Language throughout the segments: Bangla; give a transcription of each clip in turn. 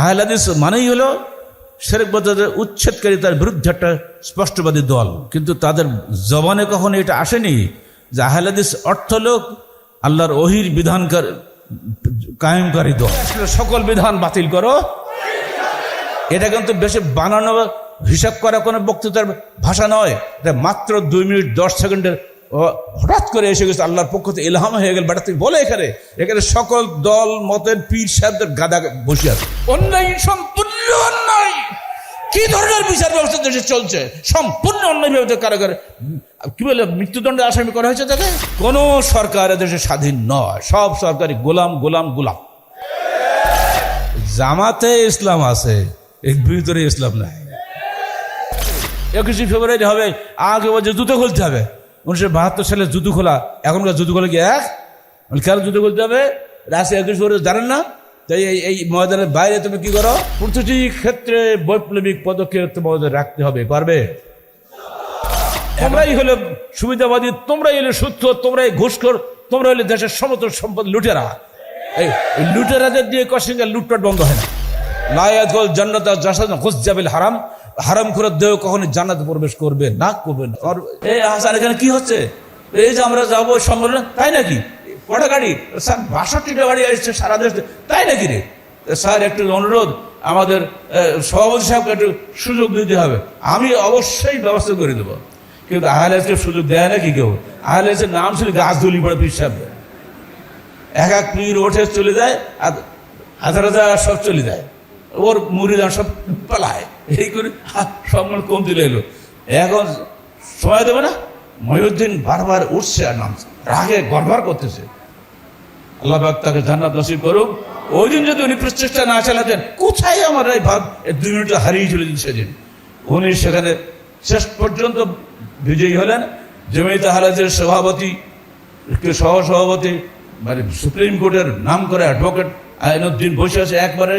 আহলাদিস মানেই হলো শেরেকবাদের উচ্ছেদকারী তার বিরুদ্ধে একটা স্পষ্টবাদী দল। কিন্তু তাদের জবানে কখনো এটা আসেনি যে আহলাদিস অর্থ লোক আল্লাহর অহির বিধানকার, কায়েমকারী দল। সকল বিধান বাতিল করো। এটা কিন্তু বেশি বানানো, হিসাব করা কোনো বক্তৃতার ভাষা নয়। এটা মাত্র দুই মিনিট দশ সেকেন্ডের হঠাৎ করে এসে গেছে, আল্লাহর পক্ষ থেকে এলহাম হয়ে গেল, বেটা তুই বলে এখানে এখানে সকল দল, মতের পীর সাহেবদের গাদা বসে আছে। অন্যায় সম্পূর্ণ অন্যায়। কি ধরনের বিচার ব্যবস্থা দেশে চলছে? সম্পূর্ণ অন্যায় ব্যবস্থা কারাগারে কি বলে, মৃত্যুদণ্ডে আসামি করা হয়েছে তাকে? কোন সরকার দেশে স্বাধীন নয়, সব সরকারি গোলাম গোলাম গোলাম। জামাতে ইসলাম আছে, এর ভিতরে ইসলাম নাই। একুশে ফেব্রুয়ারি হবে, আগে বলছে জুতো খুলতে হবে। উনিশশো বাহাত্তর সালে জুতো খোলা। এখনকার জুতো খোলা কি এক? কেন জুতো খুলতে হবে? রাশিয়া জানেন না? তাই এই ময়দানের বাইরে তুমি কি করো? প্রতিটি ক্ষেত্রে বৈপ্লবিক পদক্ষেপ তোমাদের রাখতে হবে, পারবে? তোমরাই হলে সুবিধাবাদী, তোমরাই হলে সূত্র তোমরাই ঘুষখোর, তোমরা হলে দেশের সমস্ত সম্পদ লুটেরা। এই লুটেরাদের দিয়ে কসিঙ্গা লুটপাট বন্ধ হয় না। লায়াত জান্নাত জাসাদ ঘুষ যাবিল হারাম। হারাম করে দেহ কখনো জান্নাতে প্রবেশ করবে না করবে না। হাসান, এখানে কি হচ্ছে? এই যে আমরা যাব সম্মেলন তাই নাকি? কটা গাড়ি? স্যার, বাষট্টিটা গাড়ি আসছে সারা দেশ। তাই নাকি রে? স্যার, একটু অনুরোধ, আমাদের সভাপতি সাহেবকে একটু সুযোগ দিতে হবে। আমি অবশ্যই ব্যবস্থা করে দেবো। কিন্তু আহলেজকে সুযোগ দেয় নাকি কেউ? আহলেজের নাম ছিল গাছ দলি পড়ে পীর সাহেব এক এক পীর ওঠে, চলে যায়, আর হাজার হাজার সব চলে যায়। ওর মুড়িদান সব পালায়। এই করে, হা- সব মানে কম দিলে এলো এখন সময় দেবে না? মহিউদ্দিন বারবার উঠছে আর নামছে, রাগে গড়বার করতেছে। আল্লাহ তাকে জান্নাত নসিব করুক। ওই দিন যদি উনি প্রচেষ্টা না চালাতেন, কোথায় আমার এই ভাব? দুই মিনিটে হারিয়ে চলে দিন সেদিন। উনি সেখানে শেষ পর্যন্ত বিজয়ী হলেন। জমিতে হারাজের সভাপতি সহ সভাপতি মানে সুপ্রিম কোর্টের নাম করে অ্যাডভোকেট আইনুদ্দিন বসে আছে একবারে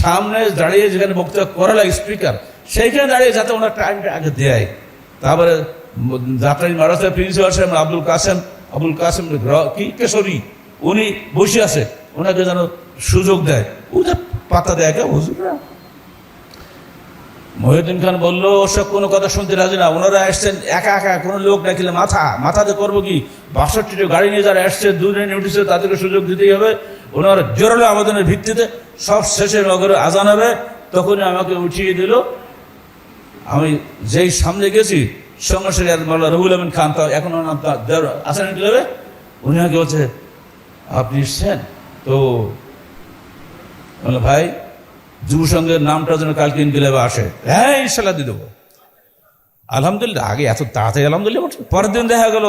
সামনে দাঁড়িয়ে যেখানে বক্তব্য করা লাগে স্পিকার, সেইখানে দাঁড়িয়ে যাতে ওনার টাইমটা আগে দেয়। তারপরে যাত্রাই মারাসের প্রিন্সিপাল সাহেব, আব্দুল কাসেম আব্দুল কাসেম কি কেশরী, উনি বসে আছে, ওনাকে যেন সুযোগ দেয়। ও যে পাতা দেয় কে হুজুররা? মহিউদ্দিন খান বলল, ওসব কোনো কথা শুনতে রাজি না, ওনারা আসছেন একা একা, কোনো লোক ডাকিলে মাথা, মাথাতে করব কি? বাষট্টিটি গাড়ি নিয়ে যারা আসছে দুদিন উঠেছে তাদেরকে সুযোগ দিতেই হবে। ওনারা জোরালো আবেদনের ভিত্তিতে সব শেষে নগরে আজান হবে, তখনই আমাকে উঠিয়ে দিল। আমি যেই সামনে গেছি, সঙ্গে সঙ্গে মোল্লা রহুল আমিন খান তো এখন নাম তার আসেন ক্লাবে, উনি আমাকে বলছে, আপনি এসছেন? তো ভাই যুব সংঘের নামটা যেন কালকে ইনকিলাবে আসে। হ্যাঁ ইনশাল্লাহ দিয়ে দেবো। আলহামদুলিল্লাহ, আগে এত তাড়াতাড়ি আলহামদুলিল্লাহ। পরের দিন দেখা গেল,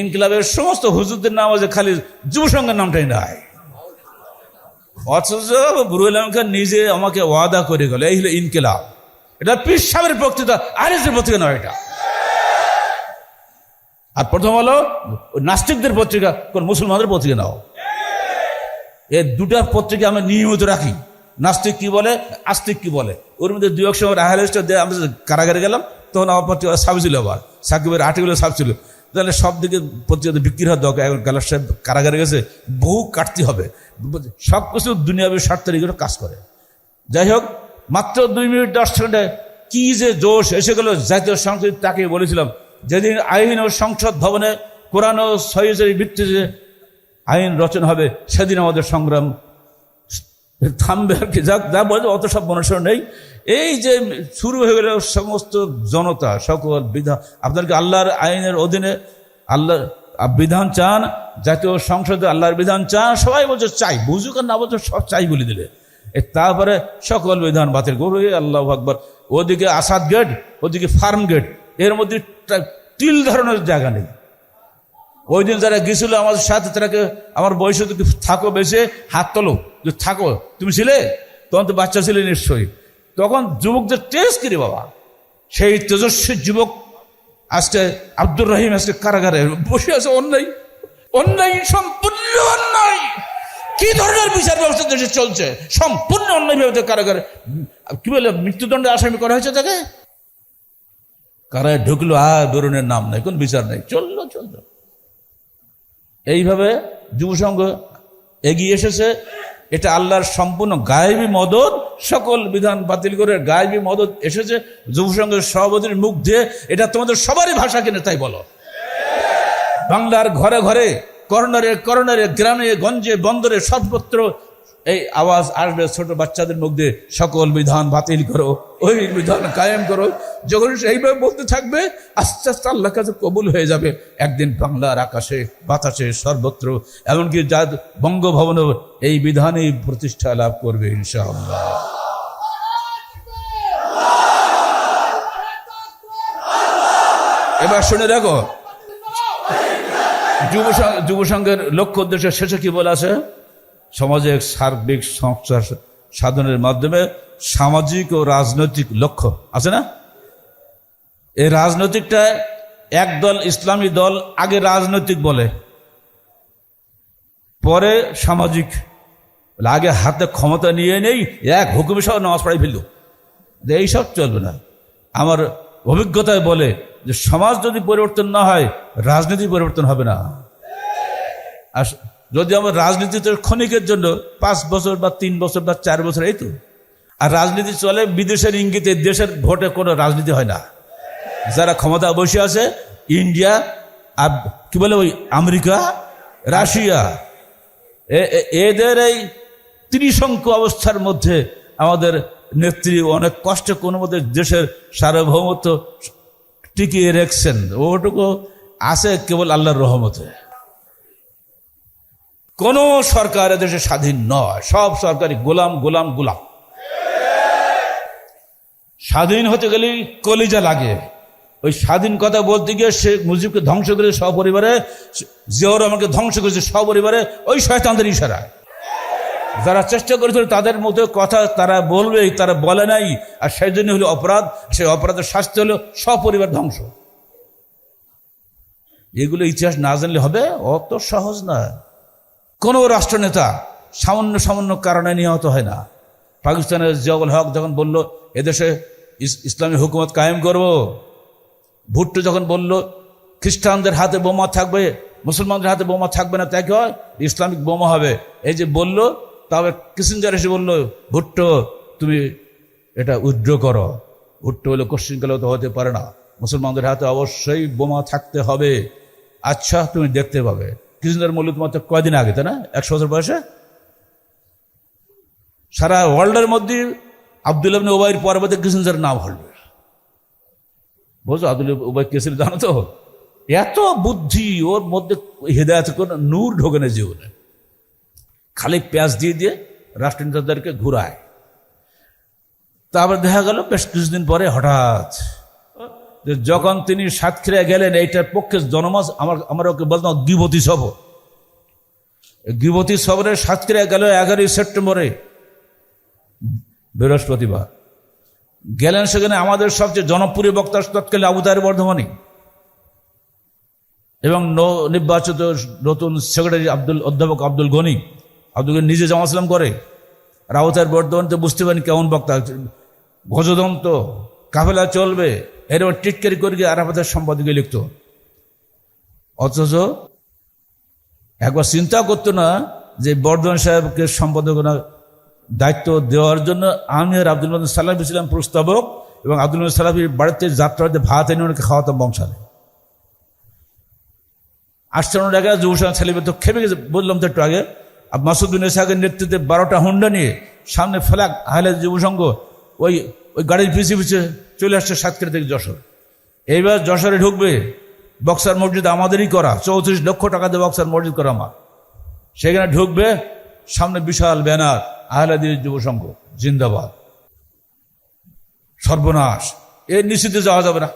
ইনকিলাবের সমস্ত হুজুরদের নাম আছে, খালি যুব সংঘের নামটাই নাই। অথচ বুরুল আলম খান নিজে আমাকে ওয়াদা করে গেল, এই হলো ইনকিলাব। এটা পীর সাহেবের বক্তৃতা আরেসের পত্রিকা নয় এটা। আর প্রথম হলো, নাস্তিকদের পত্রিকা, কোন মুসলমানদের পত্রিকা নাও। এই দুটা পত্রিকা আমরা নিয়মিত রাখি। নাস্তিক কি বলে, আস্তিক কি বলে। ওর মধ্যে দুই এক সময় আমরা কারাগারে গেলাম, তখন আমার পত্রিকা সাব ছিল আবার সাকিবের আর্টিকেল সাব ছিল তাহলে সব দিকে পত্রিকাতে বিক্রি হওয়ার দরকার। এখন গালার সাহেব কারাগারে গেছে, বহু কাটতে হবে। সব কিছু দুনিয়াবী স্বার্থের এগুলো কাজ করে। যাই হোক, মাত্র দুই মিনিট দশ সেকেন্ডে কি যে জোশ, এসে গেল জাতীয় সংসদ, তাকে বলেছিলাম, যেদিন আইন ও সংসদ ভবনে কোরআন ও সহিজের ভিত্তিতে আইন রচনা হবে, সেদিন আমাদের সংগ্রাম থামবে আর কি। যা যা বলে অত সব মনুষ্য নেই। এই যে শুরু হয়ে গেল সমস্ত জনতা, সকল বিধান আপনাকে আল্লাহর আইনের অধীনে আল্লাহর বিধান চান, জাতীয় সংসদে আল্লাহর বিধান চান, সবাই বলছে চাই, বুঝুক আর না বলছে সব চাই বলে দিলে। তারপরে সকল বিধান বাতিল করবে আল্লাহ আকবর। ওদিকে আসাদ গেট, ওদিকে ফার্ম গেট, এর মধ্যে টা- তিল ধরনের জায়গা নেই। ওই দিন যারা গেছিল আমাদের সাথে তারাকে আমার বয়সে থাকো বেশি? হাত তোলো। থাকো। তুমি ছিলে? তখন তো বাচ্চা ছিলে নিশ্চয়ই। তখন যুবকদের টেস্ট করি বাবা? সেই তেজস্বী যুবক আজকে আব্দুর রহিম আজকে কারাগারে বসে আছে অন্যায়। অন্যায়, সম্পূর্ণ অন্যায়। কি ধরনের বিচার ব্যবস্থা দেশে চলছে? সম্পূর্ণ অন্যায় ব্যবস্থা কারাগারে। কি বলে, মৃত্যুদণ্ডে আসামি করা হয়েছে তাকে? কারায় ঢুকলো, আর বেরোনের নাম নাই, কোন বিচার নেই। চলল এইভাবে যুবসংঘ এগিয়ে এসেছে। এটা আল্লাহর সম্পূর্ণ গায়েবী মদত, সকল বিধান বাতিল করে গায়েবী মদত এসেছে। যুবসংঘের সভাপতির মুখ দিয়ে এটা তোমাদের সবারই ভাষা কিনে তাই বলো। বাংলার ঘরে ঘরে কর্নারে কর্নারে গ্রামে, গঞ্জে, বন্দরে সর্বত্র এই আওয়াজ আসবে ছোট বাচ্চাদের মধ্যে, সকল বিধান বাতিল করো, ওই বিধান কায়েম করো। যখন সেইভাবে বলতে থাকবে, আস্তে আস্তে আল্লাহ কাছে কবুল হয়ে যাবে। একদিন বাংলার আকাশে, বাতাসে সর্বত্র, এমনকি যা বঙ্গভবনও এই বিধানেই প্রতিষ্ঠা লাভ করবে, ইনশাআল্লাহ। এবার শুনে দেখো যুব যুব সংঘের লক্ষ্য উদ্দেশ্যে শেষে কি বলা আছে? সমাজে এক সার্বিক সংস্কার সাধনের মাধ্যমে সামাজিক ও রাজনৈতিক লক্ষ্য, আছে না? এই রাজনৈতিকটা এক দল ইসলামী দল আগে রাজনৈতিক বলে, পরে সামাজিক আগে হাতে ক্ষমতা নিয়ে নেই, এক হুকুমে সব নামাজ পড়াই ফেলল। এইসব চলবে না। আমার অভিজ্ঞতায় বলে যে সমাজ যদি পরিবর্তন না হয়, রাজনীতি পরিবর্তন হবে না। আর যদি আমার রাজনীতিতে ক্ষণিকের জন্য পাঁচ বছর বা তিন বছর বা চার বছর, এই তো। আর রাজনীতি চলে, বিদেশের ইঙ্গিতে দেশের ভোটে কোনো রাজনীতি হয় না। যারা ক্ষমতা বসে আছে, ইন্ডিয়া আর কি বলে ওই, আমেরিকা, রাশিয়া এদের এই ত্রিশঙ্কু অবস্থার মধ্যে আমাদের নেত্রী অনেক কষ্টে কোনো মধ্যে দেশের সার্বভৌমত্ব টিকিয়ে রেখছেন। ওটুকু আছে কেবল আল্লাহর রহমতে। কোন সরকার এদেশে স্বাধীন নয়। সব সরকারি গোলাম গোলাম গোলাম। স্বাধীন হতে গেলেই কলিজা লাগে। ওই স্বাধীন কথা বলতে গিয়ে শেখ মুজিবকে ধ্বংস করে সপরিবারে, জিয়াউর রহমানকে ধ্বংস করেছে সপরিবারে, ওই শয়তানদের ইশারায়। যারা চেষ্টা করেছিল তাদের মতো কথা তারা বলবে, তারা বলে নাই, আর সেই জন্য হলো অপরাধ। সেই অপরাধের শাস্তি হলো সপরিবার ধ্বংস। এগুলো ইতিহাস না জানলে হবে, অত সহজ না কোনো রাষ্ট্রনেতা সামান্য সামান্য কারণে নিহত হয় না। পাকিস্তানের জিয়াউল হক যখন বলল, এদেশে ইস- ইসলামী হুকুমত কায়েম করব। ভুট্টো যখন বলল, খ্রিস্টানদের হাতে বোমা থাকবে, মুসলমানদের হাতে বোমা থাকবে না তাই কি হয়? ইসলামিক বোমা হবে। এই যে বলল তবে কিসিঞ্জার এসে বলল, ভুট্টো, তুমি এটা উইথড্র করো। ভুট্টো হলে কোশ্চিনকালেও তো হতে পারে না। মুসলমানদের হাতে অবশ্যই বোমা থাকতে হবে। আচ্ছা তুমি দেখতে পাবে। কিসিঞ্জার মূল্য তোমার কয়দিন আগে, তাই না? একশো বছর বয়সে? সারা ওয়ার্ল্ডের মধ্যে আব্দুল আবনে ওবাইয়ের পরবর্তী কিসিঞ্জার নাম হলবে বুঝছ? আব্দুল ওবাই কে ছিল জানো তো? এত বুদ্ধি, ওর মধ্যে হৃদয়তে কোন নূর ঢোকে না জীবনে। খালি পেঁয়াজ দিয়ে দিয়ে রাষ্ট্রনেতাদেরকে ঘুরায়। তারপর দেখা গেল বেশ কিছুদিন পরে হঠাৎ যে যখন তিনি সাতক্ষীরা গেলেন, এইটার পক্ষে জনমাস আমার, আমরা ওকে বলতাম গিবতী সফর গিবতী সফরে সাতক্ষীরা গেল এগারোই সেপ্টেম্বরে, বৃহস্পতিবার। গেলেন সেখানে আমাদের সবচেয়ে জনপ্রিয় বক্তা তৎকালীন আবু তাহের বর্ধমানী। এবং নির্বাচিত নতুন সেক্রেটারি আব্দুল, অধ্যাপক আব্দুল গনি। আব্দুল গনি নিজে জামাসলাম করে। রাউতার বর্ধমান তো বুঝতে পারেন কেমন বক্তা। ভজদন্ত কাফেলা চলবে। এরকম টিটকারি করে গিয়ে আরাফাতের সম্পাদকে লিখত। অথচ একবার চিন্তা করতো না যে বর্ধমান সাহেবকে সম্পাদকনা দায়িত্ব দেওয়ার জন্য আমি আর আব্দুল মদিন সালাফি ছিলাম প্রস্তাবক এবং আব্দুল মদিন সালাফির বাড়িতে যাত্রাতে ভাত এনে ওনাকে খাওয়াতাম বংশালে। ওনার আগে যুব সমাজ ছেলে তো খেপে গেছে। বললাম তো একটু আগে মাসুদ্দিন ইসাহের নেতৃত্বে বারোটা হুন্ডা নিয়ে সামনে ফেলাক আহলে যুব সংঘ ওই ওই গাড়ির পিছিয়ে পিছিয়ে চলে আসছে সাতক্ষীরা থেকে যশোর। এইবার যশোরে ঢুকবে বক্সার মসজিদ আমাদেরই করা, চৌত্রিশ লক্ষ টাকা দিয়ে বক্সার মসজিদ করা আমার। সেখানে ঢুকবে সামনে বিশাল ব্যানার আহলাদির যুব সংঘ, জিন্দাবাদ। সর্বনাশ। এর নিশ্চিতে যাওয়া যাবে না।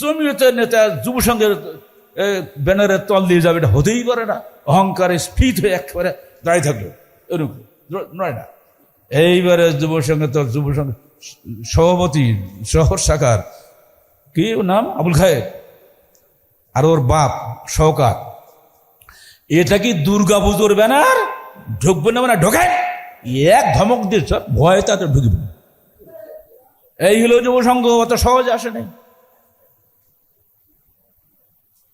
জমিয়তে নেতা যুব সংঘের ব্যানারের তল দিয়ে যাবে, এটা হতেই পারে না। অহংকারে স্ফীত হয়ে একেবারে দাঁড়িয়ে থাকল এরকম। নয় না। এইবারে যুব সংঘে তো যুব সংঘ সভাপতি, শহর শাখার, কি ওর নাম? আবুল খায়ের। আর ওর বাপ, সহকার। এটা কি দুর্গা পুজোর ব্যানার? ঢুকবে না মানে ঢোকায় এক ধমক দিয়ে সব ভয়ে তাতে ঢুকবে। এই হলো যুব সংঘ, অত সহজে আসে নাই।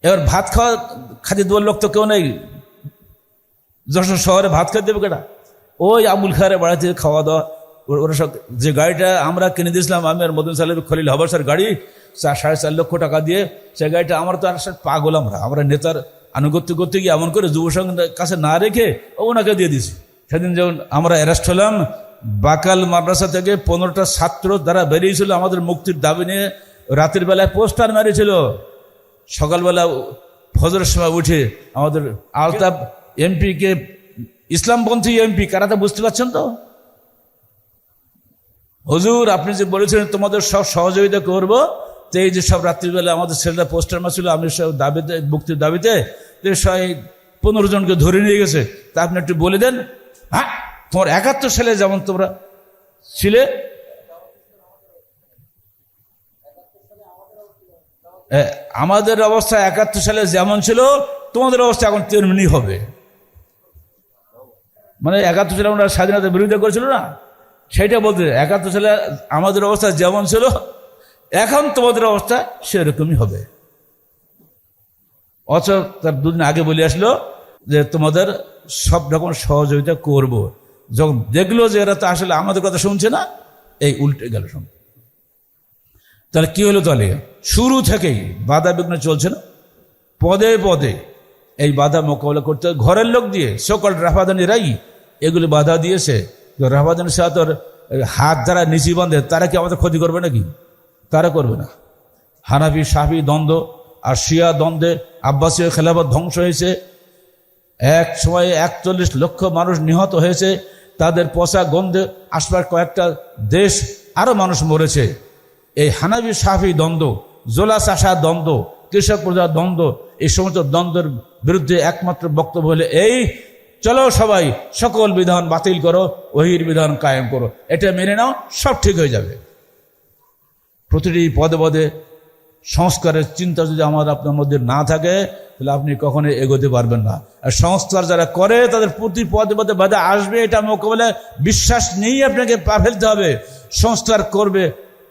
এবার ভাত খাওয়া খাতে দেওয়ার লোক তো কেউ নেই। যশোর শহরে ভাত খেতে দেবে কেটা? ওই আবুল খারে বাড়িতে খাওয়া দাওয়া সব যে গাড়িটা আমরা কিনে দিয়েছিলাম, আমি আর মদন সাহেব, খলিল হবাসার গাড়ি চার সাড়ে চার লক্ষ টাকা দিয়ে সেই গাড়িটা আমার তো আর পাগল আমরা। আমরা নেতার আনুগত্য করতে গিয়ে এমন করে যুব সংঘের কাছে না রেখে ওনাকে দিয়ে দিছি সেদিন যখন আমরা অ্যারেস্ট হলাম, বাকাল মাদ্রাসা থেকে পনেরোটা ছাত্র দ্বারা বেরিয়েছিল আমাদের মুক্তির দাবি নিয়ে, রাতের বেলায় পোস্টার মেরেছিল। সকালবেলা ফজরের সময় উঠে আমাদের আলতাফ এমপিকে ইসলামপন্থী এমপি, কারা তা বুঝতে পারছেন তো? হুজুর, আপনি যে বলেছেন তোমাদের সব সহযোগিতা করব, তো এই যে সব রাত্রিবেলা আমাদের ছেলেরা পোস্টার মারছিল, আমি সব দাবিতে, মুক্তির দাবিতে, তো সবাই পনেরো জনকে ধরে নিয়ে গেছে। তা আপনি একটু বলে দেন। হ্যাঁ তোমার একাত্তর সালে যেমন তোমরা ছিলে আমাদের অবস্থা একাত্তর সালে যেমন ছিল, তোমাদের অবস্থা এখন তেমনি হবে। মানে একাত্তর সালে আমরা স্বাধীনতার বিরোধিতা করেছিল না? সেটা বলতে একাত্তর সালে আমাদের অবস্থা যেমন ছিল, এখন তোমাদের অবস্থা সেরকমই হবে। অথচ তার দুদিন আগে বলে আসলো যে তোমাদের সব রকম সহযোগিতা করব। যখন দেখল যে এরা তো আসলে আমাদের কথা শুনছে না, এই উল্টে গেল শুন তাহলে কি হলো তাহলে? শুরু থেকেই বাধা বিঘ্ন চলছে না? পদে পদে এই বাধা মোকাবিলা করতে ঘরের লোক দিয়ে, সকল রাফাদানিরাই এগুলি বাধা দিয়েছে। তো রাফাদানির তোর হাত যারা নিচি বাঁধে, তারা কি আমাদের ক্ষতি করবে নাকি? তারা করবে না। হানাফি সাফি দ্বন্দ্ব আর শিয়া দ্বন্দ্বে আব্বাসীয় খেলাফত ধ্বংস হয়েছে। এক সময়ে একচল্লিশ লক্ষ মানুষ নিহত হয়েছে। তাদের পচা গন্ধে আসবার কয়েকটা দেশ আরও মানুষ মরেছে। এই হানাবি সাফি দ্বন্দ্ব, জোলা চাষা দ্বন্দ্ব, কৃষক প্রজা দ্বন্দ্ব, এই সমস্ত দ্বন্দ্বের বিরুদ্ধে একমাত্র বক্তব্য হলে এই চলো সবাই সকল বিধান বাতিল করো, ওহির বিধান কায়েম করো। এটা মেনে নাও, সব ঠিক হয়ে যাবে। প্রতিটি পদে পদে সংস্কারের চিন্তা যদি আমার আপনার মধ্যে না থাকে, তাহলে আপনি কখনোই এগোতে পারবেন না। আর সংস্কার যারা করে, তাদের প্রতি পদে পদে বাধা আসবে, এটা মোকাবেলায় বিশ্বাস নিয়েই আপনাকে পা ফেলতে হবে। সংস্কার করবে,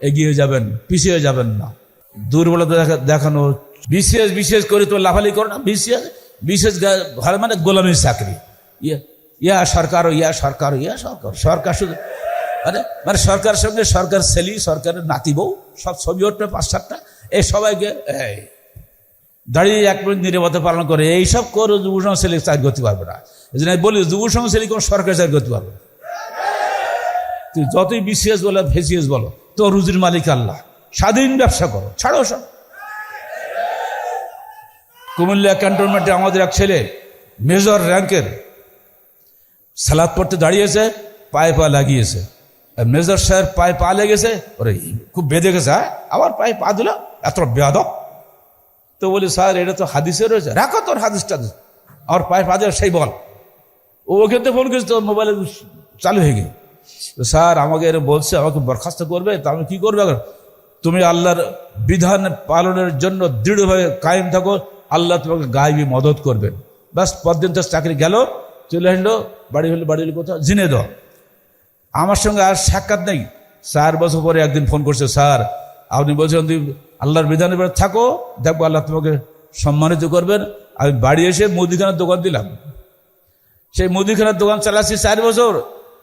এগিয়ে যাবেন, পিছিয়ে যাবেন না। দুর্বলতা দেখানো, বিশেষ বিশেষ করে তো লাফালি করো না, বিশেষ বিশেষ মানে গোলামির চাকরি। ইয়া ইয়া সরকার ইয়া সরকার ইয়া সরকার সরকার শুধু মানে মানে সরকারের সঙ্গে সরকার ছেলি, সরকারের নাতি বউ, সব ছবি উঠবে পাঁচ সাতটা। এই সবাইকে দাঁড়িয়ে এক মিনিট নিরাপত্তা পালন করে, এইসব করে যুব সংঘ ছেলে চাকরি করতে পারবে না। এই জন্য বলি যুব সংঘ ছেলে কোনো সরকারি চাকরি করতে পারবে না। তুই যতই বিসিএস বলো ভেসিএস বলো তো রুজির মালিক আল্লাহ। স্বাধীন ব্যবসা করো, ছাড়ো সব। কুমিল্লা ক্যান্টনমেন্টে আমাদের এক ছেলে, মেজর র্যাঙ্কের সালাদ পড়তে দাঁড়িয়েছে, পায়ে পা লাগিয়েছে। মেজর সাহেব পায়ে পা লেগেছে, ওরে, খুব বেঁধে গেছে হ্যাঁ? আবার পায়ে পা দিল, এত বেয়াদব। তো বলি, স্যার, এটা তো হাদিসে রয়েছে, রাখো তোর হাদিসটা আমার পায়ে পা দিল সেই বল। ও ওকে তো ফোন করেছে, তোর মোবাইলে চালু হয়ে তো স্যার আমাকে এরা বলছে, আমাকে বরখাস্ত করবে, তা আমি কি করবে? তুমি আল্লাহর বিধান পালনের জন্য দৃঢ়ভাবে কায়েম থাকো, আল্লাহ তোমাকে গায়েবী মদত করবেন। ব্যাস, পরদিন তো চাকরি গেল চলে আসলো, বাড়ি হলো বাড়ি হলো কোথাও জিনে দাও আমার সঙ্গে আর সাক্ষাৎ নেই। চার বছর পরে একদিন ফোন করছে, স্যার, আপনি বলছেন তুমি আল্লাহর বিধানের উপরে থাকো, দেখব আল্লাহ তোমাকে সম্মানিত করবেন। আমি বাড়ি এসে মুদিখানার দোকান দিলাম। সেই মুদিখানার দোকান চালাচ্ছি চার বছর।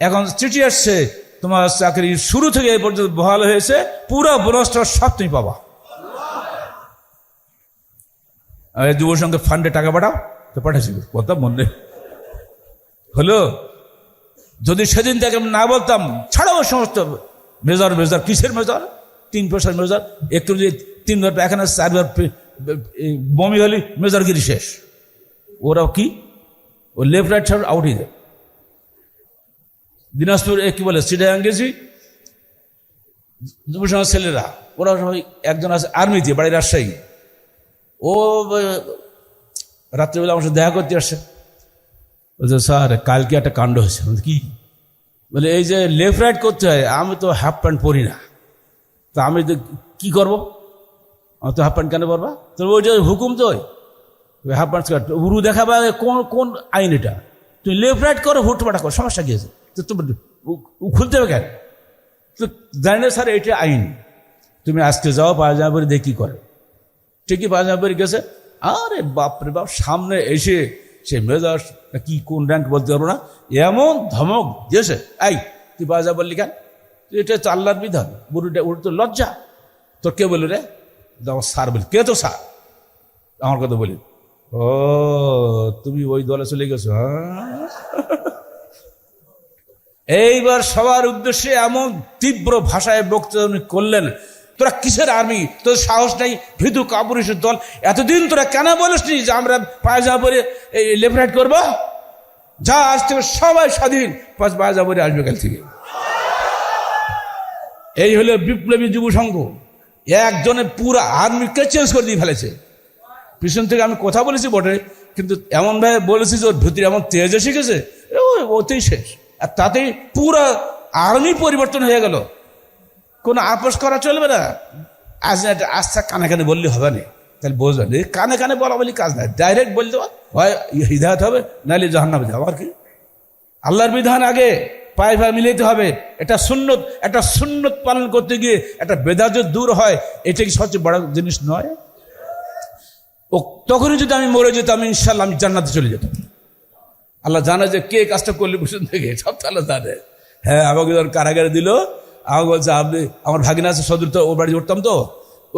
এখন চিঠি আসছে, তোমার চাকরি শুরু থেকে এই পর্যন্ত বহাল হয়েছে, পুরো বোনাসটা সব তুমি পাবা। যুব সঙ্গে ফান্ডে টাকা পাঠাও, তো পাঠাচ্ছি। কথা মনে হলো, যদি সেদিন আমি না বলতাম ছাড়াও সমস্ত মেজর মেজর, কিসের মেজর? তিন পয়সার মেজর, একটু যদি তিনবার এখানে চারবার বমি হলি মেজরগিরি শেষ। ওরাও কি? ও লেফট রাইট সাইড আউট হয়ে যায়। দিনাজপুর কি বলে? সিটাগাং গেছি যুব সমাজ ছেলেরা, ওরা সবাই একজন আছে আর্মিতে বাড়ি রাজশাহী। ও রাত্রিবেলা আমার সাথে দেখা করতে আসছে বলছে, স্যার, কালকে একটা কাণ্ড হয়েছে। কি? বলে, এই যে লেফট রাইট করতে হয়, আমি তো হাফ প্যান্ট পরি না। তা আমি তো কি করব? তো হাফ প্যান্ট কেন পরবা? তো ওইটা হুকুম তো ওই। হাফ প্যান্ট উরু দেখাবা কোন কোন আইন এটা? তুমি লেফট রাইট করো হুটপাটা করো, সমস্যা আছে? তো তুমি উ- উ খুলতে হবে কেন? তো জানি না স্যার, এটা আইন। তুমি আজকে যাও, পায়জামা পরে দেখি করে। ঠিকই পায়জামা পরে গেছে। আরে বাপরে বাপ, সামনে এসে সে মেজাজ কি কোন র্যাঙ্ক বলতে পারব না? এমন ধমক দিয়েছে। এই, তুই পায়জামা বললি কেন? এটা হচ্ছে আল্লাহর বিধান। বুড়িটা, ওর তো লজ্জা। তোর কে বলি রে? আমার স্যার বলি। কে তো স্যার আমার কথা বলি। ও, তুমি ওই দলে চলে গেছো হ্যাঁ? এইবার সবার উদ্দেশ্যে এমন তীব্র ভাষায় বক্তব্য উনি করলেন। তোরা কিসের আর্মি তোর সাহস নেই? ভীতু কাপুরুষের দল। এতদিন তোরা কেন বলিসনি যে আমরা পায়জা পরে এই লেফট করব? যা আজ থেকে সবাই স্বাধীন। পাঁচ পায়জা পরে আসবে কাল থেকে। এই হলো বিপ্লবী যুব সংঘ। একজনে পুরো আর্মিকে চেঞ্জ করে দিয়ে ফেলেছে। পিছন থেকে আমি কথা বলেছি বটে, কিন্তু এমনভাবে বলেছি যে ওর ভিতরে এমন তেজ এসে গেছে ওতেই শেষ। আর তাতেই পুরো আর্মি পরিবর্তন হয়ে গেল। কোনো আপোষ করা চলবে না। আজ না আস্থা কানে কানে বললে হবে না। তাহলে বুঝবেন এই কানে কানে বলা বলি কাজ নাই। ডাইরেক্ট বলে দেওয়া হয় হৃদায়ত হবে, নাহলে জাহান্নামে যাওয়া আর কি? আল্লাহর বিধান আগে, পায়ে পায়ে মিলাইতে হবে। এটা সুন্নত, একটা সুন্নত পালন করতে গিয়ে একটা বেদাজ দূর হয় এটা কি সবচেয়ে বড় জিনিস নয়? ও, তখনই যদি আমি মরে যেতাম ইনশাল্লাহ আমি জান্নাতে চলে যেতাম। আল্লাহ জানে যে কে কাজটা করলে বসে থেকে, সব তো আল্লাহ জানে। হ্যাঁ আমাকে যখন কারাগারে দিল আমাকে বলছে, আপনি আমার ভাগিনা আছে, সদর তো ও বাড়ি উঠতাম তো।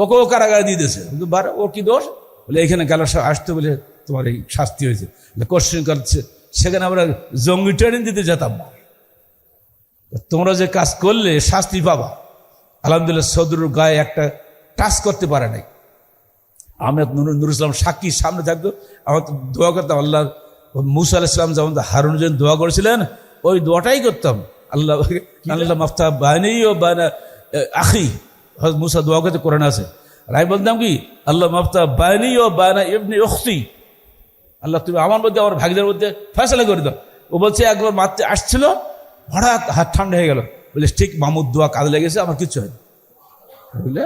ওকে ও কারাগারে দিয়ে দিয়েছে। কিন্তু বার ও কি দোষ? বলে, এখানে গেল আসতে বলে তোমার এই শাস্তি হয়েছে। কোশ্চেন করছে, সেখানে আমরা জঙ্গি ট্রেনিং দিতে যেতাম না। তোমরা যে কাজ করলে, শাস্তি পাবা। আলহামদুলিল্লাহ সদরুর গায়ে একটা টাচ করতে পারে নাই। আমি নুর ইসলাম সাক্ষী, সামনে থাকতো। আমার তো দোয়া করতাম, আল্লাহ মুসা আল ইসলাম যেমন হারুন দোয়া করেছিলেন, ওই দোয়াটাই করতাম। আল্লাহ আল্লাহ মাফতা বাহিনী ও বায়না আখি। হজরত মুসা দোয়া করতে কোরআন আছে। আর আমি বলতাম কি আল্লাহ মাফতা বাহিনী ও বায়না এমনি অখতি আল্লাহ তুমি আমার মধ্যে আমার ভাগিদের মধ্যে ফয়সলা করে দাও। ও বলছে একবার মারতে আসছিল হঠাৎ হাত ঠান্ডা হয়ে গেল। বলে ঠিক মামুদ দোয়া কাজে লেগেছে আমার কিচ্ছু হয়নি। বুঝলে?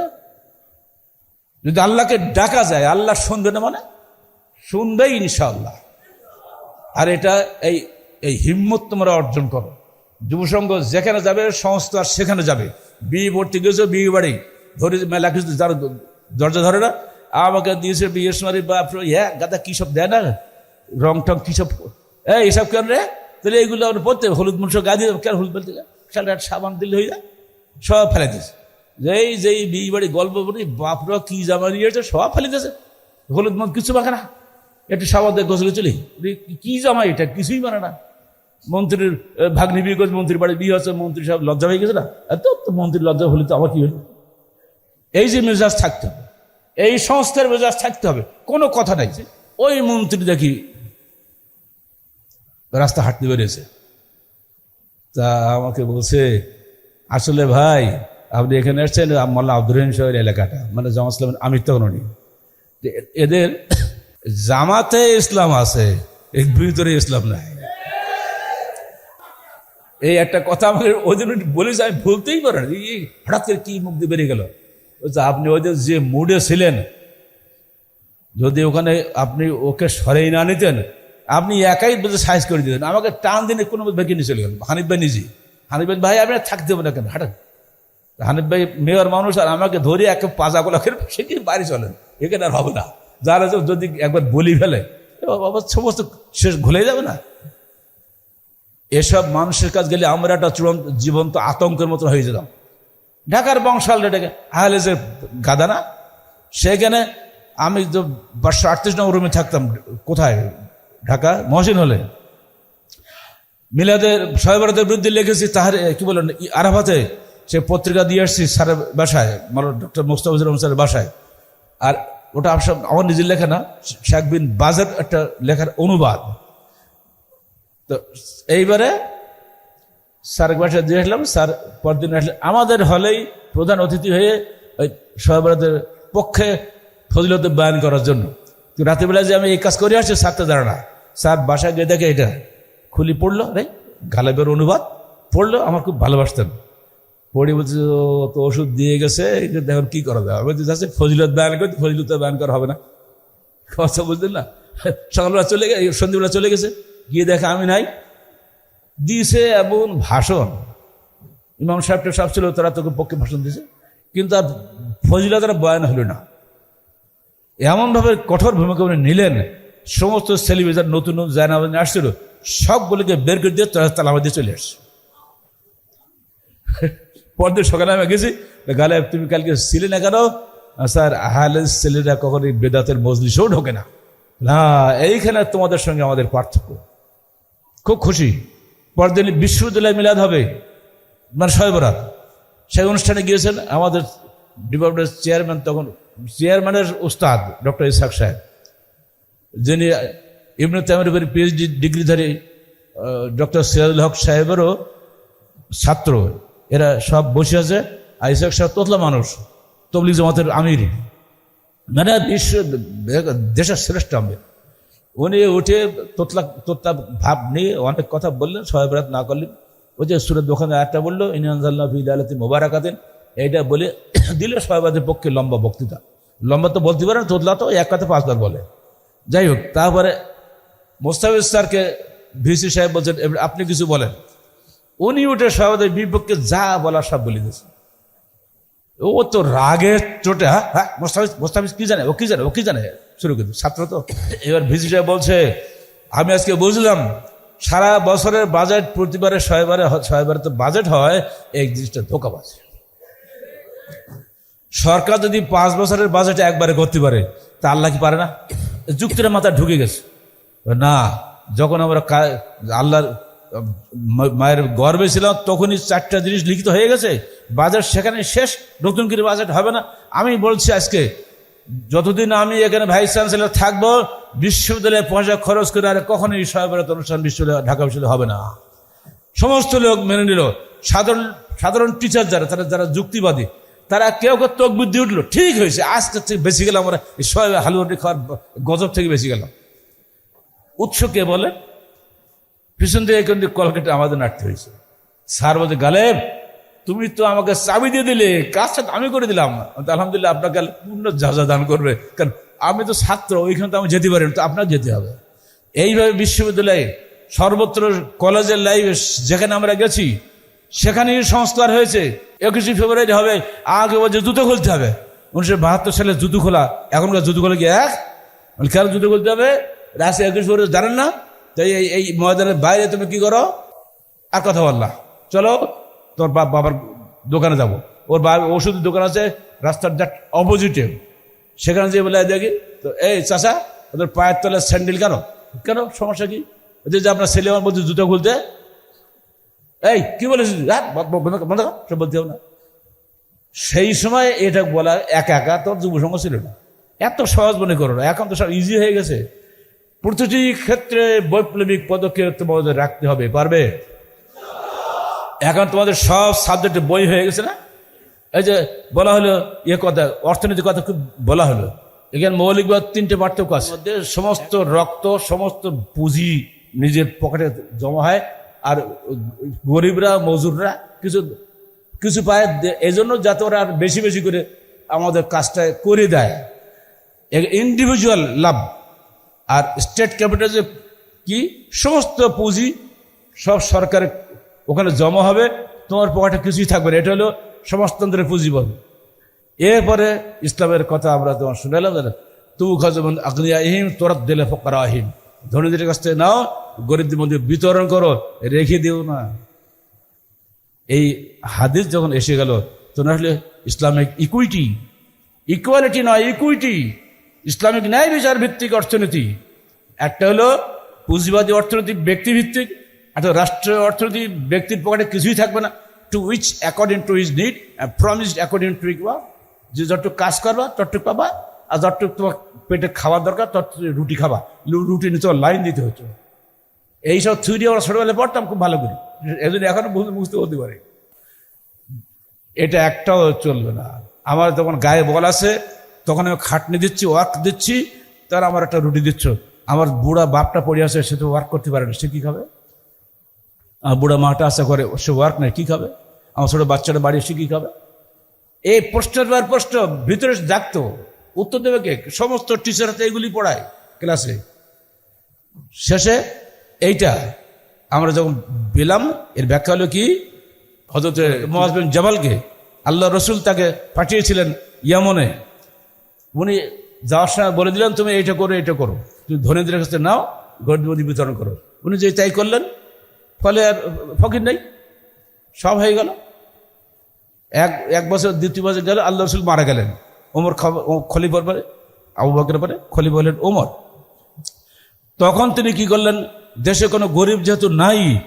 যদি আল্লাহকে ডাকা যায় আল্লাহ শুনবে না মানে? শুনবেই ইনশাআল্লাহ। আর এটা এই এই হিম্মত তোমরা অর্জন করো। যুবসংঘ যেখানে যাবে, সংস্থা সেখানে যাবে। বিয়ে ভর্তি গেছো বিয়ে বাড়ি। ধরে মেলা কিছু যারা দরজা ধরে না, আমাকে দিয়েছে বিয়ের সময়, বাপ হ্যাঁ গাদা কী সব দেয় না? রং টং কী সব এই এইসব কেন রে? তাহলে এইগুলো আমরা পড়তে হলুদ মুন্স গা দিয়ে কেন হলুদ বলতে খেলা সাবান দিলে হয়ে যায়। সব ফেলে দিয়েছে। যেই যেই বিয়ে বাড়ি গল্প করি বাপরা কি জামা নিয়েছে, সব ফেলে দিয়েছে। হলুদ মন কিছু মাখে না। একটু সাবান দিয়ে গোসলে চলি। কি জামা এটা? কিছুই মানে না। মন্ত্রীর ভাগ্নি বিয়ে করছে, মন্ত্রীর বাড়ি বিয়ে হচ্ছে মন্ত্রী সব লজ্জা হয়ে গেছে না? এত তো মন্ত্রীর লজ্জা হলে তো আবার কি হলো এই যে মেজাজ থাকতে হবে, এই সংস্থার মেজাজ থাকতে হবে, কোনো কথা নাই যে, ওই মন্ত্রী দেখি রাস্তা হাঁটতে বেরিয়েছে। তা আমাকে বলছে, আসলে ভাই, আপনি এখানে এসছেন মোল্লা আব্দুর রহিম সাহেবের এলাকাটা মানে জামা ইসলাম আমি তখন উনি। এদের জামাতে ইসলাম আছে ভিতরে ইসলাম নাই। এই একটা কথা আমাকে ওই দিন বলেছে আমি ভুলতেই পারেন এই হঠাৎ করে কি মুখ দিয়ে বেরিয়ে গেল? বলছে, আপনি ওদের যে মুডে ছিলেন যদি ওখানে আপনি ওকে সরেই না নিতেন আপনি একাই বলতে সাইজ করে দিতেন। আমাকে টান দিনে কোনো বেঁকে নিয়ে চলে গেল। হানিফ ভাই নিজে হানিফ ভাই ভাই আপনি থাকতে দেবো না কেন? হঠাৎ। হানিফ ভাই মেয়র মানুষ আর আমাকে ধরে একে পাজা গোলা করে সে কি বাড়ি চলেন। এখানে আর হবে না। যারা যদি একবার বলি ফেলে সমস্ত শেষ ঘুলে যাবে না। এসব মানুষের কাজ গেলে আমরা একটা চূড়ান্ত জীবন্ত আতঙ্কের মতো হয়ে যেতাম। ঢাকার বংশাল এটাকে আহলে যে গাদা না, সেখানে আমি তো বারশো আটত্রিশ নম্বর রুমে থাকতাম। কোথায়? ঢাকা? মহসিন হলে। মিলাদের সহবরাতের বিরুদ্ধে লিখেছি, তাহার, কি বলেন আরাফাতে সে পত্রিকা দিয়ে আসছি স্যারের বাসায় মানে ডক্টর মোস্তাফিজুর রহমান স্যারের বাসায়। আর ওটা আমার- নিজের লেখা না শেখ বিন বাজের একটা লেখার অনুবাদ। তো এইবারে স্যার বাসায় দিয়ে আসলাম, স্যার পরদিন আসলে আমাদের হলেই প্রধান অতিথি হয়ে ওই সহবরাতের পক্ষে ফজিলতে বয়ান করার জন্য। তো রাতেরবেলা যে আমি এই কাজ করে আসছি, স্যার তো জানে না। স্যার বাসায় গিয়ে দেখে এটা খুলি পড়ল, রে, গালেবের অনুবাদ পড়ল, আমার খুব ভালোবাসতেন। পড়ি বলছে তো ওষুধ দিয়ে গেছে এখন কি করা যাবে বলছে, যাচ্ছে, ফজিলত বয়ান করতে ফজিলত বয়ান করা হবে না। কথা বুঝলেন না। সকালবেলা চলে গেছে সন্ধ্যেবেলা চলে গেছে। গিয়ে দেখে আমি নাই। দিয়েছে এমন ভাষণ। ইমাম সাহেবটা সব ছিল, তারা তোকে পক্ষে ভাষণ দিয়েছে কিন্তু আর ফজিলা তারা বয়ান হলো না। এমনভাবে কঠোর ভূমিকা উনি নিলেন, সমস্ত সেলিব্রেটার নতুন নতুন জায়নাবাজ আসছিল, সবগুলোকে বের করে দিয়ে তালাবাদ দিয়ে চলে আসছে। পরদিন সকালে আমি গেছি গালে তুমি কালকে ছিলে না কেন? স্যার, আহলে ছেলেরা কখনই বেদাতের মজলিসেও ঢোকে না। না, এইখানে তোমাদের সঙ্গে আমাদের পার্থক্য। খুব খুশি। পরদিন বিশ্ববিদ্যালয় মিলাদ হবে মানে সয়বরাত সেই অনুষ্ঠানে গিয়েছেন আমাদের ডিপার্টমেন্টের চেয়ারম্যান, তখন চেয়ারম্যানের উস্তাদ ডক্টর ইসাক সাহেব, যিনি ইবনে তামির পিএইচডি ডিগ্রিধারী ডক্টর সিরাজুল হক সাহেবেরও ছাত্র। এরা সব বসে আছে, আর ইসাক সাহেব তোতলা মানুষ, তবলিগ জামাতের আমির। মানে বিশ্ব, দেশের শ্রেষ্ঠ আমির। উনি উঠে তোতলা তোতলা ভাব নিয়ে অনেক কথা বললেন, সহায়বরাত না করলেন ওই যে সুরের দোকানে একটা বলল ইনাজাল্লাহ ফিদালতি মোবারকাতেন। এইটা বলে দিলে সহায়বাদের পক্ষে লম্বা বক্তৃতা। লম্বা তো বলতে পারে না, তোতলা তো এক কথা পাঁচবার বলে। যাই হোক, তারপরে মোস্তাফিজ স্যারকে ভিসি সাহেব বলছেন আপনি কিছু বলেন। উনি উঠে সহায়বাদের বিপক্ষে যা বলা সব বলে দিয়েছেন ও তো রাগের চোটে হ্যাঁ হ্যাঁ মোস্তাফিজ মোস্তাফিজ কি জানে? ও কি জানে? ও কি জানে? শুরু করতে ছাত্র তো? এবার সাহেব বলছে, আমি আজকে বুঝলাম, সারা বছরের বাজেট প্রতিবারে ছয়বারে ছয়বারে তো বাজেট হয়, এই জিনিসটা ধোকাবাজ। সরকার যদি পাঁচ বছরের বাজেট একবারে করতে পারে, তা আল্লাহ কি পারে না? যুক্তির মাথা ঢুকে গেছে। না, যখন আমরা আল্লাহর মায়ের গর্বে ছিলাম, তখনই চারটা জিনিস লিখিত হয়ে গেছে। বাজেট সেখানে শেষ, নতুন করে বাজেট হবে না। আমি বলছি আজকে যতদিন আমি এখানে ভাইস চ্যান্সেলর থাকব, বিশ্ববিদ্যালয়ে পয়সা খরচ করে আর কখনোই সহবরাত অনুষ্ঠান বিশ্ববিদ্যালয়, ঢাকা বিশ্ববিদ্যালয় হবে না। সমস্ত লোক মেনে নিল। সাধারণ সাধারণ টিচার যারা, তারা যারা যুক্তিবাদী, তারা কেউ কেউ তোক বুদ্ধি উঠল। ঠিক হয়েছে আজকে থেকে বেশি গেলাম আমরা, এই সবাই হালুয়াটি খাওয়ার গজব থেকে বেশি গেলাম। উৎস কে বলে? পিছন থেকে কলকাতা আমাদের নাটতে হয়েছে। স্যার বলছে গালেব তুমি তো আমাকে চাবি দিয়ে দিলে কাজটা আমি করে দিলাম? আলহামদুলিল্লাহ আপনাকে পূর্ণ যাজা দান করবে। কারণ আমি তো ছাত্র, ওইখানে তো আমি যেতে পারি তো আপনার যেতে হবে। এইভাবে বিশ্ববিদ্যালয়ে সর্বত্র কলেজের লাইফে যেখানে আমরা গেছি সেখানেই সংস্কার হয়েছে। একুশে ফেব্রুয়ারি হবে, আগে বলছে জুতো খুলতে হবে। উনিশশো বাহাত্তর সালে জুতো খোলা, এখনকার জুতো খোলা কি এক? কেন জুতো খুলতে হবে? রাস্তায় একুশ ফেব্রুয়ারি জানেন না? তাই এই ময়দানের বাইরে তুমি কি করো? আর কথা বললা। চলো বাপ বাবার দোকানে যাব। ওর বাবা ওষুধের দোকান আছে, রাস্তার জাট অপোজিটে সেখানে যেয়ে বলে দেখি, তো এই চাষা ওদের পায়ের তলে স্যান্ডেল কেন? কেন? সমস্যা কি? যে আপনার ছেলে আমার বলছে জুতো খুলতে। এই, কি বলেছিস? হ্যাঁ বন্ধ বন্ধ বলতে হবে না। সেই সময় এটা বলা, একা একা তোর যুব সংঘ ছিল না। এত সহজ মনে করো না, এখন তো সব ইজি হয়ে গেছে। প্রতিটি ক্ষেত্রে বৈপ্লবিক পদক্ষেপ তোমাদের রাখতে হবে, পারবে? এখন তোমাদের সব সাবজেক্টে বই হয়ে গেছে না? এই যে বলা হলো ইয়ে কথা অর্থনীতির কথা খুব বলা হলো। এখানে মৌলিকবাদ তিনটে পার্থক্য আছে। সমস্ত রক্ত, সমস্ত পুঁজি নিজের পকেটে জমা হয়, আর গরিবরা, মজুররা কিছু কিছু পায়। এই জন্য যাতে ওরা আর বেশি বেশি করে আমাদের কাজটা করে দেয়। ইন্ডিভিজুয়াল লাভ। আর স্টেট ক্যাপিটাল যে কি? সমস্ত পুঁজি সব সরকারের ওখানে জমা হবে, তোমার পকেটে কিছুই থাকবে না। এটা হলো সমাজতন্ত্রের পুঁজি বল এরপরে ইসলামের কথা আমরা তোমার শুনালাম দাদা। তু খাজমন আগ্নিয়া আহিম তোরাত দিলে ফকরা আহিম ধনীদের কাছ থেকে নাও, গরিবদের মধ্যে বিতরণ করো, রেখে দিও না। এই হাদিস যখন এসে গেল তখন আসলে ইসলামিক ইকুইটি ইকুয়ালিটি নয় ইকুইটি ইসলামিক ন্যায় বিচার ভিত্তিক অর্থনীতি। একটা হলো পুঁজিবাদী অর্থনীতি, ব্যক্তিভিত্তিক। একটা রাষ্ট্রীয় অর্থনীতি ব্যক্তির পকেটে কিছুই থাকবে না। To which according to is need promised according to equal যে যতটুকু কাজ করবা, ততটুকু পাবা, আর যতটুকু তোমার পেটে খাওয়ার দরকার, ততটুকু রুটি খাবা। রুটি নিতে লাইন দিতে হতো এইসব থিওরি আমরা ছোটবেলায় পড়তাম, খুব ভালো করে। এই জন্য এখনও বুঝতে বুঝতে হতে পারে। এটা একটাও চলবে না। আমার যখন গায়ে বল আছে, তখন আমি খাটনি দিচ্ছি ওয়ার্ক দিচ্ছি, তার আমার একটা রুটি দিচ্ছ। আমার বুড়া বাপটা পড়ে আছে, সে তো ওয়ার্ক করতে পারে না। সে কী খাবে? বুড়া মাটা আশা করে, সে ওয়ার্ক নেই, কী খাবে? আমার ছোটো বাচ্চাটা বাড়ি এসে কী খাবে? এই প্রশ্নের বার প্রশ্ন ভিতরে ডাকতো উত্তর দেবে কে? সমস্ত টিচার হাতে এগুলি পড়ায় ক্লাসে শেষে এইটা, আমরা যখন পেলাম, এর ব্যাখ্যা হলো কি? হজরত মোয়াজ বিন জামালকে আল্লাহ রসুল তাকে পাঠিয়েছিলেন ইয়ামনে। উনি যাওয়ার সময় বলে দিলেন, তুমি এইটা করো এটা করো। তুমি ধনীদের কাছে নাও গরিব বিতরণ করো। উনি যে তাই করলেন ফলে আর ফকির নেই। সব হয়ে গেল। এক এক বছর, দ্বিতীয় বছর গেল, আল্লাহ রসুল মারা গেলেন। ওমর খ- ও খলিফার পরে, আবু বকরের পরে, খলিফা হলেন ওমর। তখন তিনি কি করলেন? দেশে কোনো গরিব যেহেতু নাই,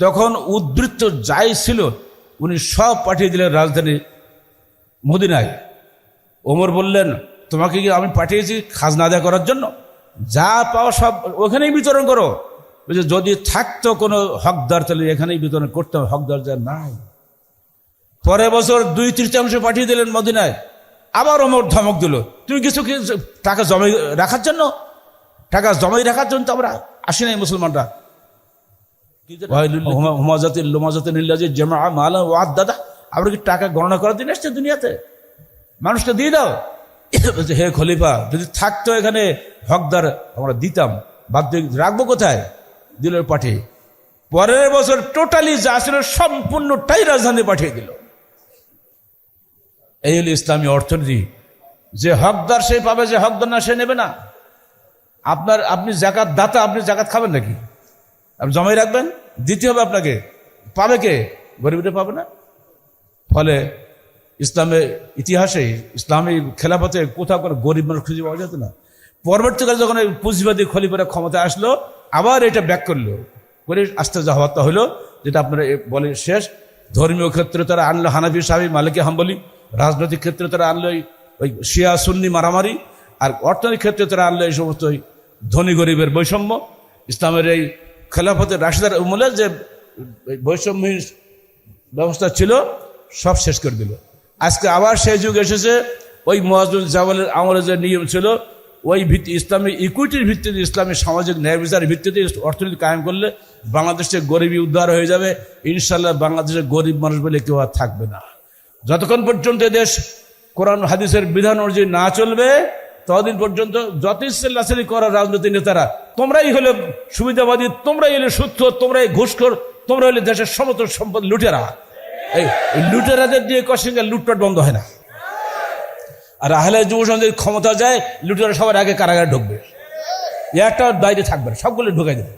তখন উদ্বৃত্ত যাই ছিল, উনি সব পাঠিয়ে দিলেন রাজধানী মদিনায়। ওমর বললেন, তোমাকে কি আমি পাঠিয়েছি খাজনা আদায় করার জন্য? যা পাও সব ওখানেই বিতরণ করো। যদি থাকতো কোনো হকদার তাহলে এখানেই বিতরণ করতাম হকদার যা নাই। পরের বছর দুই তৃতীয়াংশ পাঠিয়ে দিলেন মদিনায়। আবার ওমর ধমক দিল তুমি কিছু টাকা জমাই রাখার জন্য? টাকা জমাই রাখার জন্য তো আমরা আসি নাই মুসলমানরা। হুমাজাতে লোমাজাতে নিল্লাজে জমা মালা ওয়াদ দাদা আমরা কি টাকা গণনা করার দিন এসছে দুনিয়াতে? মানুষকে দিয়ে দাও। হে খলিফা যদি থাকতো এখানে হকদার আমরা দিতাম। বাধ্য রাখব কোথায়? দিল পাঠিয়ে পরের বছর টোটালি যা ছিল সম্পূর্ণটাই রাজধানী পাঠিয়ে দিল। এই হলো ইসলামী অর্থনীতি। যে হকদার সে পাবে, যে হকদার না সে নেবে না। আপনার, আপনি জাকাত দাতা, আপনি জাকাত খাবেন নাকি? আপনি জমাই রাখবেন, দিতে হবে আপনাকে। পাবে কে? গরিবটা পাবে না। ফলে ইসলামের ইতিহাসে, ইসলামী খেলাফতে কোথাও কোনো গরিব মানুষ খুঁজে পাওয়া যেত না। পরবর্তীকালে যখন এই পুঁজিবাদী খলিফারা ক্ষমতা আসলো আবার এটা ব্যাক করল। করে আস্তে যাওয়াটা হলো, যেটা আপনারা এ বলে শেষ, ধর্মীয় ক্ষেত্রে তারা আনলো হানাফি সাহেব মালিকে, হাম্বলি, রাজনৈতিক ক্ষেত্রে তারা আনলো ওই- শিয়া, সুন্নি মারামারি, আর অর্থনৈতিক ক্ষেত্রে তারা আনলো এই সমস্ত ওই ধনী গরিবের বৈষম্য। ইসলামের এই খেলাফতের রাশিদার আমলে যে বৈষম্যহীন ব্যবস্থা ছিল, সব শেষ করে দিল। আজকে আবার সেই যুগ এসেছে, ওই মহাজুল জামালের আমলে যে নিয়ম ছিল ওই ভিত্তি ইসলামী, ইকুইটির ভিত্তিতে ইসলামী সামাজিক ন্যায় বিচারের ভিত্তিতে অর্থনীতি কায়েম করলে বাংলাদেশে গরিবী উদ্ধার হয়ে যাবে। ইনশাল্লাহ বাংলাদেশে গরিব মানুষ বলে কেউ আর থাকবে না। যতক্ষণ পর্যন্ত দেশ কোরআন হাদিসের বিধান অনুযায়ী না চলবে, ততদিন পর্যন্ত যত ইসলাসারি করা রাজনৈতিক নেতারা, তোমরাই হলে সুবিধাবাদী, তোমরাই হলে সূত্র তোমরাই ঘুষখোর, তোমরা হলে দেশের সমস্ত সম্পদ লুটেরা। এই লুটেরাদের দিয়ে কষিঙ্গে লুটপাট বন্ধ হয় না। আর আহলে যুব সমাজের ক্ষমতা যায় লুটেরা সবার আগে কারাগারে ঢুকবে। একটা বাইরে থাকবে না, সবগুলো ঢুকাই দেবে।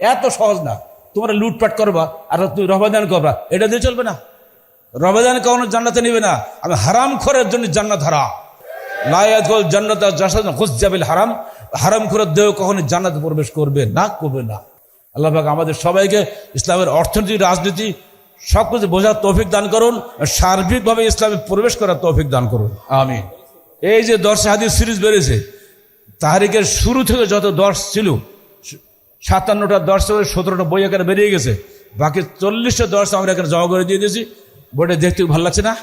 এত সহজ না। তোমরা লুটপাট করবা, আর তুমি রবাদান করবা। এটা দিয়ে চলবে না। রবাদান কখনো জান্নাতে নিবে না। আমি হারাম খোরের জন্য জান্নাত হারা লায়াত জান্নাত জাসাদ খুশজাবিল হারাম। হারাম খোরের দেহ কখনো জান্নাতে প্রবেশ করবে না করবে না। আল্লাহ পাক আমাদের সবাইকে ইসলামের অর্থনীতি, রাজনীতি সব কিছু বোঝার তৌফিক দান করুন। সার্বিকভাবে ইসলামে প্রবেশ করার তৌফিক দান করুন। আমি এই যে দর্শে হাদিস সিরিজ বেড়েছে তাহারিকের শুরু থেকে যত দর্শ ছিল সাতান্নটা থেকে সতেরোটা বই এখানে বেরিয়ে গেছে। বাকি চল্লিশটা দশ আমরা এখানে জমা করে দিয়ে দিয়েছি। বইটা দেখতে ভালো লাগছে না?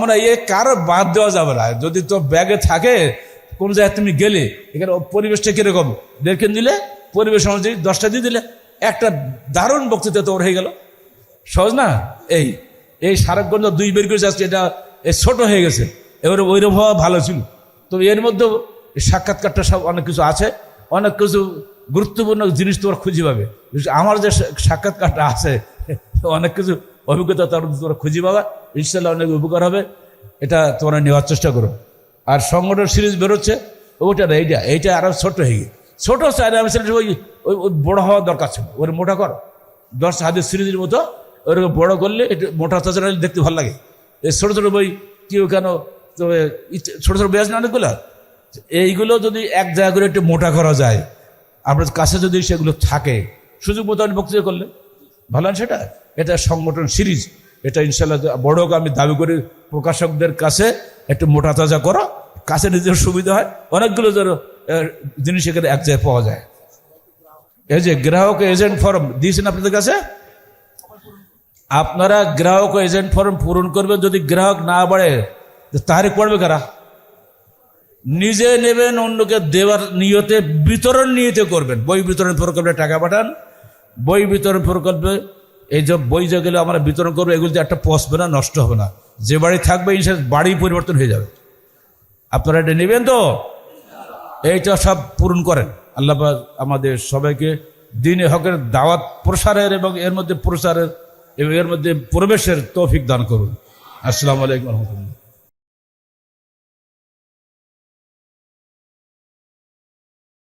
মনে হয় এ কারও বাদ দেওয়া যাবে না। যদি তো ব্যাগে থাকে, কোন জায়গায় তুমি গেলে, এখানে পরিবেশটা কীরকম? দেখে দিলে, পরিবেশ অনুযায়ী দশটা দিয়ে দিলে, একটা দারুণ বক্তৃতা তোর হয়ে গেল। সহজ না? এই এই সারাগঞ্জ দুই বের করে যাচ্ছে এটা ছোট হয়ে গেছে। এবারে ওইরকম হওয়া ভালো ছিল। তো এর মধ্যে সাক্ষাৎকারটা সব অনেক কিছু আছে। অনেক কিছু গুরুত্বপূর্ণ জিনিস তোমরা খুঁজে পাবে। আমার যে সাক্ষাৎকারটা আছে, অনেক কিছু অভিজ্ঞতা তার তোমরা খুঁজে পাবা। ইনশাল্লাহ অনেক উপকার হবে। এটা তোমরা নেওয়ার চেষ্টা করো। আর সংগঠন সিরিজ বেরোচ্ছে, ওইটা না, এইটা এইটা আরও ছোট হয়ে গিয়ে। ছোট আমি সেটা ওই ওই বড় হওয়া দরকার ছিল। ওর মোটা কর। দশ হাতের সিরিজের মতো, ওরকম বড় করলে একটু মোটা তাছাড়া দেখতে ভালো লাগে। এই ছোট ছোট বই কেউ কেন তবে ছোট ছোট আছে না অনেকগুলো? এইগুলো যদি এক জায়গা করে একটু মোটা করা যায় আপনার কাছে যদি সেগুলো থাকে, সুযোগ মতো আমি বক্তৃতা করলে ভালো সেটা? এটা সংগঠন সিরিজ। এটা ইনশাল্লাহ বড় আমি দাবি করি প্রকাশকদের কাছে একটু মোটা তাজা করো, কাছে নিজের সুবিধা হয়। অনেকগুলো ধরো জিনিস এখানে এক জায়গায় পাওয়া যায়। এই যে গ্রাহক এজেন্ট ফর্ম, দিয়েছেন আপনাদের কাছে? আপনারা গ্রাহক এজেন্ট ফর্ম পূরণ করবেন, যদি গ্রাহক না বাড়ে তাহারে করবে কারা? নিজে নেবেন অন্যকে দেওয়ার নিয়তে বিতরণ নিয়তে করবেন। বই বিতরণ প্রকল্পে টাকা পাঠান। বই বিতরণ প্রকল্পে এই যে বই যেগুলো আমরা বিতরণ করব এগুলোতে একটা পচবে না, নষ্ট হবে না। যে বাড়ি থাকবে ইনশাল বাড়ি পরিবর্তন হয়ে যাবে। আপনারা এটা নেবেন তো? এইটা সব পূরণ করেন। আল্লাহ আমাদের সবাইকে দিনে হকের দাওয়াত, প্রসারের এবং এর মধ্যে প্রসারের এবং এর মধ্যে প্রবেশের তৌফিক দান করুন। আসসালামু আলাইকুম রহমতুল্লাহ।